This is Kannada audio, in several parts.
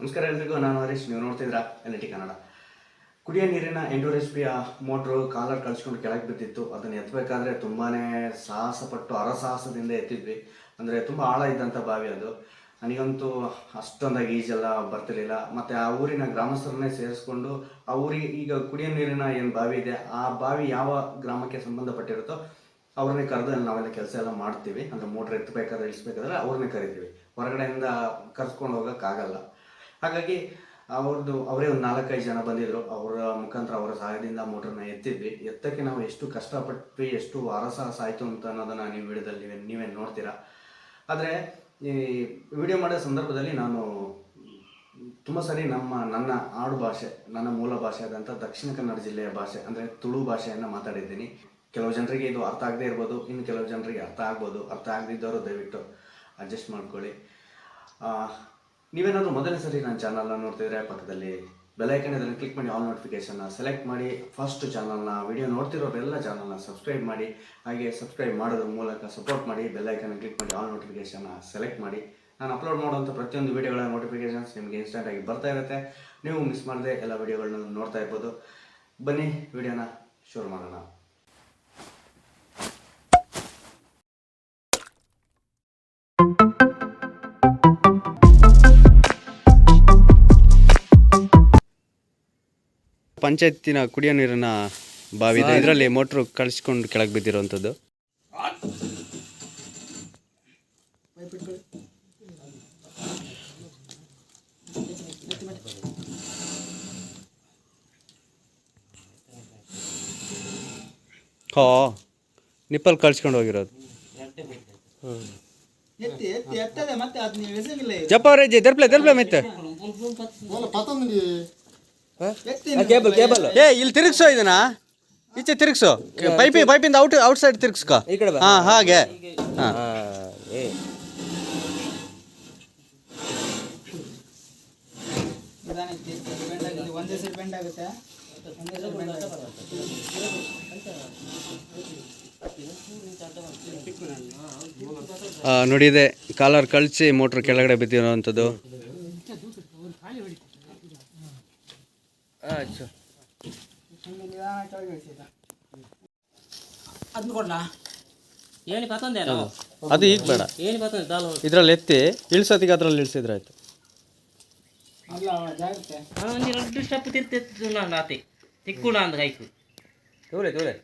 ನಮಸ್ಕಾರ ಎಲ್ರಿಗೂ, ನಾನು ಹರೀಶ್, ನೀವು ನೋಡ್ತಿದ್ರಾ ಎಲ್ ಟಿ ಕನ್ನಡ. ಕುಡಿಯೋ ನೀರಿನ ಎಂಟು ಎಚ್ ಪಿಯ ಮೋಟ್ರು ಕಾಲರ್ ಕಳಿಸ್ಕೊಂಡು ಕೆಳಗೆ ಬಿದ್ದಿತ್ತು. ಅದನ್ನು ಎತ್ತಬೇಕಾದ್ರೆ ತುಂಬಾ ಸಾಹಸ ಪಟ್ಟು ಅರಸಾಹಸದಿಂದ ಎತ್ತಿದ್ವಿ. ಅಂದರೆ ತುಂಬ ಆಳ ಇದ್ದಂಥ ಬಾವಿ ಅದು. ನನಗಂತೂ ಅಷ್ಟೊಂದಾಗಿ ಈಜೆಲ್ಲ ಬರ್ತಿರ್ಲಿಲ್ಲ. ಮತ್ತು ಆ ಊರಿನ ಗ್ರಾಮಸ್ಥರನ್ನೇ ಸೇರಿಸ್ಕೊಂಡು ಆ ಊರಿಗೆ ಈಗ ಕುಡಿಯೋ ನೀರಿನ ಏನು ಬಾವಿ ಇದೆ, ಆ ಬಾವಿ ಯಾವ ಗ್ರಾಮಕ್ಕೆ ಸಂಬಂಧಪಟ್ಟಿರುತ್ತೋ ಅವ್ರನ್ನೇ ಕರೆದು ನಾವೆಲ್ಲ ಕೆಲಸ ಎಲ್ಲ ಮಾಡ್ತೀವಿ. ಅಂದರೆ ಮೋಟ್ರ್ ಎತ್ತಬೇಕಾದ್ರೆ ಇಳಿಸ್ಬೇಕಾದ್ರೆ ಅವ್ರನ್ನೇ ಕರಿತೀವಿ. ಹೊರಗಡೆಯಿಂದ ಕರ್ಸ್ಕೊಂಡು ಹೋಗೋಕ್ಕಾಗಲ್ಲ. ಹಾಗಾಗಿ ಅವ್ರದ್ದು ಅವರೇ ಒಂದು ನಾಲ್ಕೈದು ಜನ ಬಂದಿದ್ರು. ಅವರ ಮುಖಾಂತರ ಅವರ ಸಹಾಯದಿಂದ ಮೋಟ್ರನ್ನ ಎತ್ತಿದ್ವಿ. ಎತ್ತಕ್ಕೆ ನಾವು ಎಷ್ಟು ಕಷ್ಟಪಟ್ವಿ, ಎಷ್ಟು ಅರಸಾಹಸ ಆಯಿತು ಅಂತ ಅನ್ನೋದನ್ನು ನೀವು ವಿಡಿಯೋದಲ್ಲಿ ನೀವೇ ನೀವೇ ನೋಡ್ತೀರಾ. ಆದರೆ ಈ ವಿಡಿಯೋ ಮಾಡೋ ಸಂದರ್ಭದಲ್ಲಿ ನಾನು ತುಂಬ ಸರಿ ನಮ್ಮ, ನನ್ನ ಆಡು ಭಾಷೆ, ನನ್ನ ಮೂಲ ಭಾಷೆ ಆದಂಥ ದಕ್ಷಿಣ ಕನ್ನಡ ಜಿಲ್ಲೆಯ ಭಾಷೆ, ಅಂದರೆ ತುಳು ಭಾಷೆಯನ್ನು ಮಾತಾಡಿದ್ದೀನಿ. ಕೆಲವು ಜನರಿಗೆ ಇದು ಅರ್ಥ ಆಗದೇ ಇರ್ಬೋದು, ಇನ್ನು ಕೆಲವು ಜನರಿಗೆ ಅರ್ಥ ಆಗ್ಬೋದು, ಅರ್ಥ ಆಗದಿದ್ದವರು ದಯವಿಟ್ಟು ಅಡ್ಜಸ್ಟ್ ಮಾಡ್ಕೊಳ್ಳಿ. ನೀವೇನಾದರೂ ಮೊದಲನೇ ಸರಿ ನನ್ನ ಚಾನಲ್ನ ನೋಡ್ತಿದ್ರೆ ಪಕ್ಕದಲ್ಲಿ ಬೆಲೈಕನ್ ಇದನ್ನು ಕ್ಲಿಕ್ ಮಾಡಿ ಆಲ್ ನೋಟಿಫಿಕೇಷನ್ನ ಸೆಲೆಕ್ಟ್ ಮಾಡಿ ಫಸ್ಟ್ ಚಾನಲ್ನ ವಿಡಿಯೋ ನೋಡ್ತಿರೋರೆಲ್ಲ ಚಾನಲ್ನ ಸಬ್ಸ್ಕ್ರೈಬ್ ಮಾಡಿ, ಹಾಗೆ ಸಬ್ಸ್ಕ್ರೈಬ್ ಮಾಡೋದ್ರ ಮೂಲಕ ಸಪೋರ್ಟ್ ಮಾಡಿ ಬೆಲ್ಲೈಕನ್ನ ಕ್ಲಿಕ್ ಮಾಡಿ ಆಲ್ ನೋಟಿಫಿಕೇಷನ್ನ ಸೆಲೆಕ್ಟ್ ಮಾಡಿ. ನಾನು ಅಪ್ಲೋಡ್ ಮಾಡುವಂಥ ಪ್ರತಿಯೊಂದು ವಿಡಿಯೋಗಳ ನೋಟಿಫಿಕೇಷನ್ಸ್ ನಿಮಗೆ ಇನ್ಸ್ಟೆಂಟಾಗಿ ಬರ್ತಾ ಇರುತ್ತೆ. ನೀವು ಮಿಸ್ ಮಾಡದೆ ಎಲ್ಲ ವಿಡಿಯೋಗಳನ್ನ ನೋಡ್ತಾ ಇರ್ಬೋದು. ಬನ್ನಿ ವಿಡಿಯೋನ ಶುರು ಮಾಡೋಣ. ಪಂಚಾಯತಿನ ಕುಡಿಯೋ ನೀರಿನ ಬಾವಿ ಇದೆ ಇದರಲ್ಲಿ ಮೋಟ್ರು ಕಳಿಸ್ಕೊಂಡು ಕೆಳಗೆ ಬಿದ್ದಿರುವಂಥದ್ದು ಹೋ ನಿಪ್ಪಲ್ ಕಳ್ಸ್ಕೊಂಡು ಹೋಗಿರೋದು. ಜಪ್ಪ ಅವರೇ ದರ್ಪ್ಲೆ ದರ್ಪ್ಲೆ ಮತ್ತೆ ಕೇಬಲ್ ಕೇಬಲ್. ಏ ಇಲ್ಲಿ ತಿರುಗಿಸೋ ಇದನ್ನ. ಈಚೆ ತಿರುಗಿಸೋ. ಪೈಪಿ ಪೈಪಿಂದ ಔಟ್ ಔಟ್ ಸೈಡ್ ತಿರುಗಿಸ್ಕೋ. ಈ ಕಡೆ ಬಾ. ಹಾ ಹಾಗೆ. ಹಾ. ಒಂದೇ ಸೈಡ್ ಬೆಂಡ್ ಆಗುತ್ತೆ ಒಂದೇ ಸೈಡ್ ಬೆಂಡ್ ಆಗುತ್ತೆ ಆ, ನೋಡಿ ಇದೆ ಕಾಲರ್ ಕಳಿಸಿ ಮೋಟ್ರ್ ಕೆಳಗಡೆ ಬಿದ್ದಿರೋವಂಥದ್ದು ಕೆಳಗೆ ಇಳಿಸಿ ಆಯ್ತಾ? ಏನಿ ಪತ್ತೊಂದೇನೋ ಅದು ಈಗ ಬೇಡ. ಏನಿ ಪತ್ತೊಂದು ದಾಲು ಇದ್ರಲ್ಲಿ ಎತ್ತಿ ಇಳಿಸೋದಿಗೆ ಅದ್ರಲ್ಲಿ ಇಳಿಸಿದ್ರೆ ಆಯ್ತು. ಅಲ್ಲ ಅವ ಜಾಗ್ರತೆ. ಒಂದು ಎರಡು ಸ್ಟೆಪ್ ತಿರ್ತಿತ್ತು ನಾನು ಆತಿ ತಿಕ್ಕುಣ ಅಂದ ಕೈಕು ತೂಲೆ ತೂಲೆ.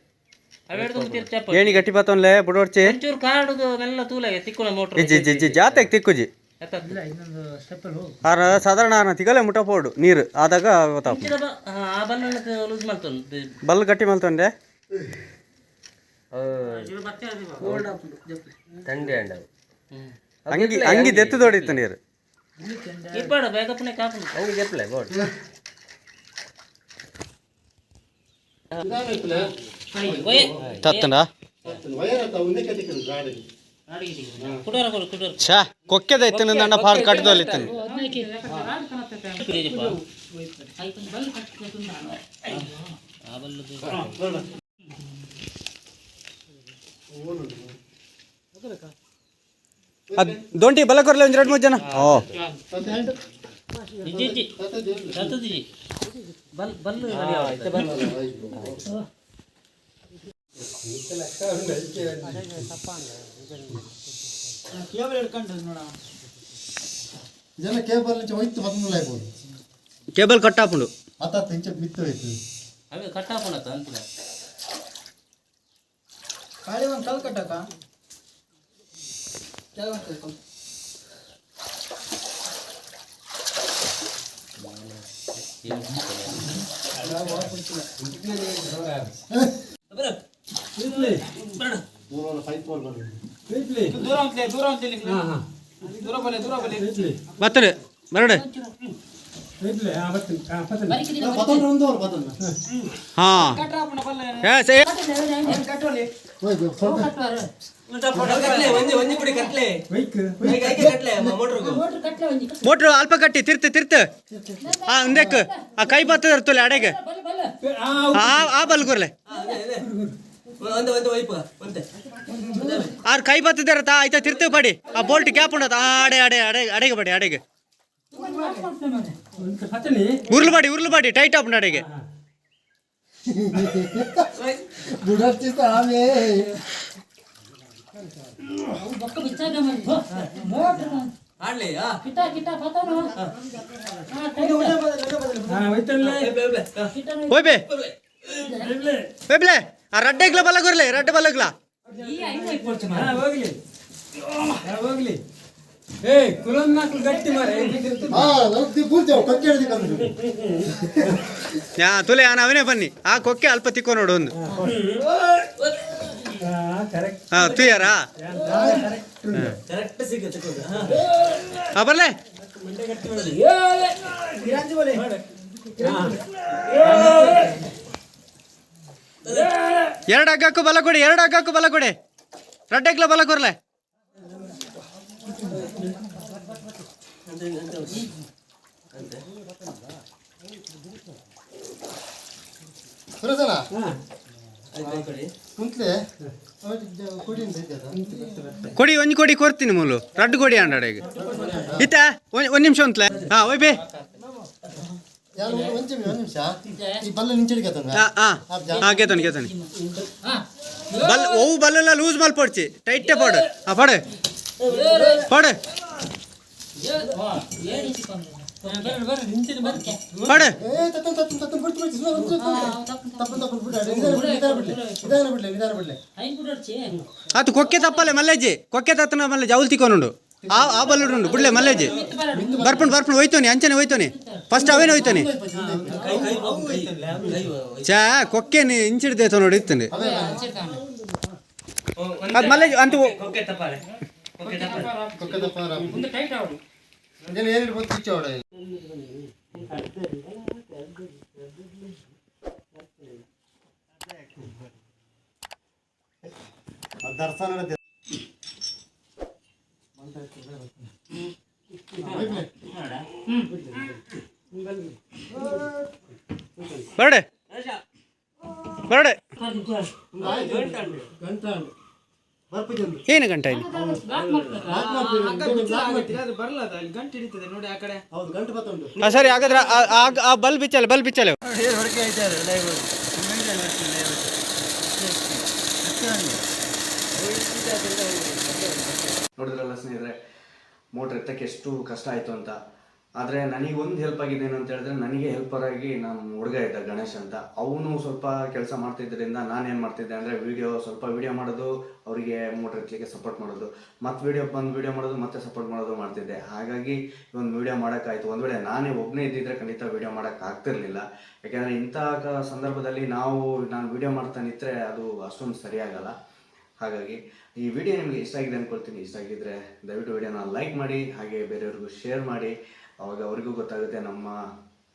ಏಣಿ ಗಟ್ಟಿ ಪಾತೊನ್ಲೆ ಬುಡೋಡ್ಚಿ. ಒಂಚೂರು ಕಾಡುದು ಮೆಲ್ಲ ತೂಲೆ ತಿಕ್ಕುಣ ಮೋಟ್ರ್ ಜಾತೆಗ್ ತಿಕ್ಕುಜಿ ಆರ ಸಾಧಾರಣ ಆರ್ನ ತಿಗಲೆ ಮುಟ ಪೋಡು ನೀರು ಆದಾಗ ಗೊತ್ತಾಪ ಬಲ್ ಗಟ್ಟಿ ಮಲ್ತೊಂಡೆ ತಂಡೆ ಅಂಡ ಅಂಗಿ ಅಂಗಿ ದೆತ್ತು ದೊಡಿತ್ತು ನೀರು. ಜಪ್ಲೆ ಬೋರ್ಡ್. ತತ್ತಂಡ? ಛಾ ಕೊಕ್ಕೆದ ಇತ್ತು ನನ್ನ ಪಾಲ್ ಬಲ್ಲದು ಅದ್ ದೊಂಟಿ ಬಲ ಕೊರ್ಲೆ ಒಂದ್ ಎರಡು ಮೂರು ಜನ? ಓ. ಬಲ್ ಬಲ್ ಬಲ್ಲು ಕೇಬಲ್ ಹಿಡ್ಕೊಂಡು ನೋಡ ಇದೆಲ್ಲ ಕೇಬಲ್ నుంచి ಹೋಯ್ತು ಹದಿಮೂರು ಆಗ್ಬೋದು ಕೇಬಲ್ ಕಟ್ ಹತ್ತತ್ತು ಇಂಚ ಬಿತ್ತು ಹೋಯ್ತು ಅವೇ ಖಾಲಿ ಒಂದು ಕಲ್ ಕಟ್ಟಕ್ಕ ಕೆಳಗೆ ಒಂದು ಕಲ್ ಬರ್ತಡೆ ಬರಡೆ ಮೋಟ್ರು ಅಲ್ಪ ಕಟ್ಟಿ ತಿರ್ತ ತಿರ್ತ. ಆ ಒಂದಕ್ಕೆ ಆ ಕೈ ಇರ್ತಲ್ಲ ಅಡೆಗೆ. ಆ ಒಂದೆ ಒಂದೆ ಒಯ್ಪ ಒಂದೆ ಆರು ಕೈ ಬತ್ತಿದ್ದಾರತ ಆಯ್ತಾ ತಿರ್ತು ಬಡಿ ಆ ಬೋಲ್ಟ್ ಕ್ಯಾಪ್ ಉಂಡದ ಅಡೆ ಅಡೆ ಅಡೆ ಅಡೆಗೆ ಬಡಿ ಅಡೆಗೆ ಉರುಳು ಬಾಡಿ ಉರುಳು ಬಾಡಿ ಟೈಟ್ ಆಪ್ ಅಡೆಗೆ ಆಡ್ಲಿ ಕಿಟ ಕಿಟ ಪತನ ಹೋಯ್ಬೇ ಹೋಯ್ಬೇ ಆ ರಡ್ಡೆಗ್ಲ ಬಲಗುರ್ಲೆ ರಡ್ಡೆ ಬಲಗ್ಲ ಹೋಗ್ಲಿ ಹೋಗ್ಲಿ ಏ ಗಟ್ಟಿ ತುಲೆ ನಾನು ಅವನೇ ಬನ್ನಿ ಆ ಕೊಕ್ಕೆ ಅಲ್ಪ ತಿಕ್ಕೋ ನೋಡು ಒಂದು ಹಾ ತುಯ್ಯಾರಾ ಹಾ ಬರ್ಲೆ ಎರಡು ಹಗ್ಗಕ್ಕೂ ಬಲ ಕೊಡಿ ಎರಡು ಹಗ್ಗಕ್ಕೂ ಬಲ ಕೊಡಿ. ರಡ್ಡೆಗ್ಲ ಬಲ ಕೊರ್ಲೆ ಕೊಡಿ ಒಂದು ಒಂಜಿ ಕೊಡಿ ಕೊಡ್ತೀನಿ ಮೂಲು. ರಡ್ಡು ಕೊಡಿ ಈಗ. ಇತ್ತ? ಒಂದು ನಿಮಿಷ ಅಂತಲೇ ಹಾ ಒಯ್ ಬೇ. ಯಾರು ಒಂದು ನಿಮಿಷ ಒಂದು ನಿಮಿಷ. ಈ ಬಲ್ಲ ನಿಂಚಡಿಗೆ ಹಾ ಹಾ ಹಾ. ಕೇತೋನಿ ಕೇತೋನಿ ಬಲ್ ಓವು ಬಲ್ಲೆಲ್ಲ ಲೂಸ್ ಮಲ್ ಪಡ್ಚಿ. ಟೈಟ್ ಪಡ. ಹಾ ಪಡ. ಪಡು. ಪಡ. ಆತು ಕೊಕ್ಕೆ ತಪ್ಪಲೆ ಮಲ್ಲೇಜಿ. ಕೊಕ್ಕೆ ತತ್ತನ ಮಲ್ಲೇಜಿ. ಅವಲ್ ತಿಕ್ಕೊಂಡು ಆ ಆ ಬಲ್ಲುಂಡು ಬಿಡ್ಲೆ ಮಲ್ಲೇಜಿ. ಬರ್ಪುಂಡು ಬರ್ಪುಂಡು. ಹೋಯ್ತೋನಿ ಅಂಚನೆ ಹೋಯ್ತೋನಿ. ಫಸ್ಟ್ ಅವೇನು ಹೋಯ್ತೋನಿ ಚಾ ಕೊಕ್ಕೆ ನೀ ಇಂಚಿಡ್ದೇತ ನೋಡಿ ಇತ್ತಂడి ಅದು ಮಲ್ಲೇಜಿ ಅಂತೂ ಓಕೆ ಕಡೆ ಏನು ಗಂಟೆ ಇಲ್ಲಿ? ಸರಿ, ಹಾಗಾದ್ರೆ ಆ- ಬಲ್ ಬಿಚ್ಚಲೆ ಬಲ್ ಬಿಚ್ಚಲೆ ಹೊರಗೆ ಆಯ್ತಾರೆ ನೋಡಿದ್ರಲ್ಲ ಸ್ನೇಹಿತರೆ, ಮೋಟ್ರ್ ಎತ್ತಕ್ಕೆ ಎಷ್ಟು ಕಷ್ಟ ಆಯಿತು ಅಂತ. ಆದರೆ ನನಗೆ ಒಂದು ಹೆಲ್ಪ್ ಆಗಿದೆ ಏನು ಅಂತ ಹೇಳಿದ್ರೆ, ನನಗೆ ಹೆಲ್ಪರ್ ಆಗಿ ನಮ್ಮ ಹುಡುಗ ಇದ್ದ ಗಣೇಶ್ ಅಂತ. ಅವನು ಸ್ವಲ್ಪ ಕೆಲಸ ಮಾಡ್ತಿದ್ದರಿಂದ ನಾನೇನು ಮಾಡ್ತಿದ್ದೆ ಅಂದರೆ ವಿಡಿಯೋ ಸ್ವಲ್ಪ ವಿಡಿಯೋ ಮಾಡೋದು, ಅವರಿಗೆ ಮೋಟ್ರ್ ಹಚ್ಚಲಿಕ್ಕೆ ಸಪೋರ್ಟ್ ಮಾಡೋದು. ಮತ್ತು ವಿಡಿಯೋ ಬಂದು ವೀಡಿಯೋ ಮಾಡೋದು, ಮತ್ತೆ ಸಪೋರ್ಟ್ ಮಾಡೋದು ಮಾಡ್ತಿದ್ದೆ. ಹಾಗಾಗಿ ಒಂದು ವಿಡಿಯೋ ಮಾಡೋಕ್ಕಾಯಿತು ಒಂದು ವೇಳೆ ನಾನೇ ಒಬ್ಬನೇ ಇದ್ದಿದ್ರೆ ಖಂಡಿತ ವೀಡಿಯೋ ಮಾಡೋಕ್ಕೆ ಆಗ್ತಿರಲಿಲ್ಲ. ಯಾಕೆಂದರೆ ಇಂಥ ಸಂದರ್ಭದಲ್ಲಿ ನಾವು ನಾನು ವೀಡಿಯೋ ಮಾಡ್ತಾ ನಿಂತರೆ ಅದು ಅಷ್ಟೊಂದು ಸರಿಯಾಗಲ್ಲ ಹಾಗಾಗಿ ಈ ವಿಡಿಯೋ ನಿಮಗೆ ಇಷ್ಟ ಆಗಿದೆ ಅಂದ್ಕೊಳ್ತೀನಿ ಇಷ್ಟ ಆಗಿದ್ರೆ ದಯವಿಟ್ಟು ವಿಡಿಯೋನ ಲೈಕ್ ಮಾಡಿ, ಹಾಗೆ ಬೇರೆಯವ್ರಿಗೂ ಶೇರ್ ಮಾಡಿ. ಅವಾಗ ಅವರಿಗೂ ಗೊತ್ತಾಗುತ್ತೆ ನಮ್ಮ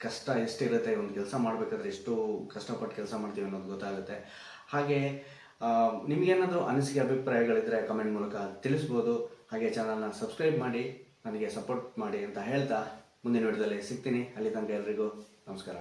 ಕಷ್ಟ ಎಷ್ಟಿರುತ್ತೆ, ಒಂದು ಕೆಲಸ ಮಾಡಬೇಕಾದ್ರೆ ಎಷ್ಟು ಕಷ್ಟಪಟ್ಟು ಕೆಲಸ ಮಾಡ್ತೀವಿ ಅನ್ನೋದು ಗೊತ್ತಾಗುತ್ತೆ. ಹಾಗೆ ನಿಮಗೇನಾದರೂ ಅನಿಸಿಕೆ ಅಭಿಪ್ರಾಯಗಳಿದ್ದರೆ ಕಮೆಂಟ್ ಮೂಲಕ ತಿಳಿಸ್ಬೋದು. ಹಾಗೆ ಚಾನಲ್ನ ಸಬ್ಸ್ಕ್ರೈಬ್ ಮಾಡಿ ನನಗೆ ಸಪೋರ್ಟ್ ಮಾಡಿ ಅಂತ ಹೇಳ್ತಾ ಮುಂದಿನ ವಿಡಿಯೋದಲ್ಲಿ ಸಿಗ್ತೀನಿ. ಅಲ್ಲಿ ತನಕ ಎಲ್ರಿಗೂ ನಮಸ್ಕಾರ.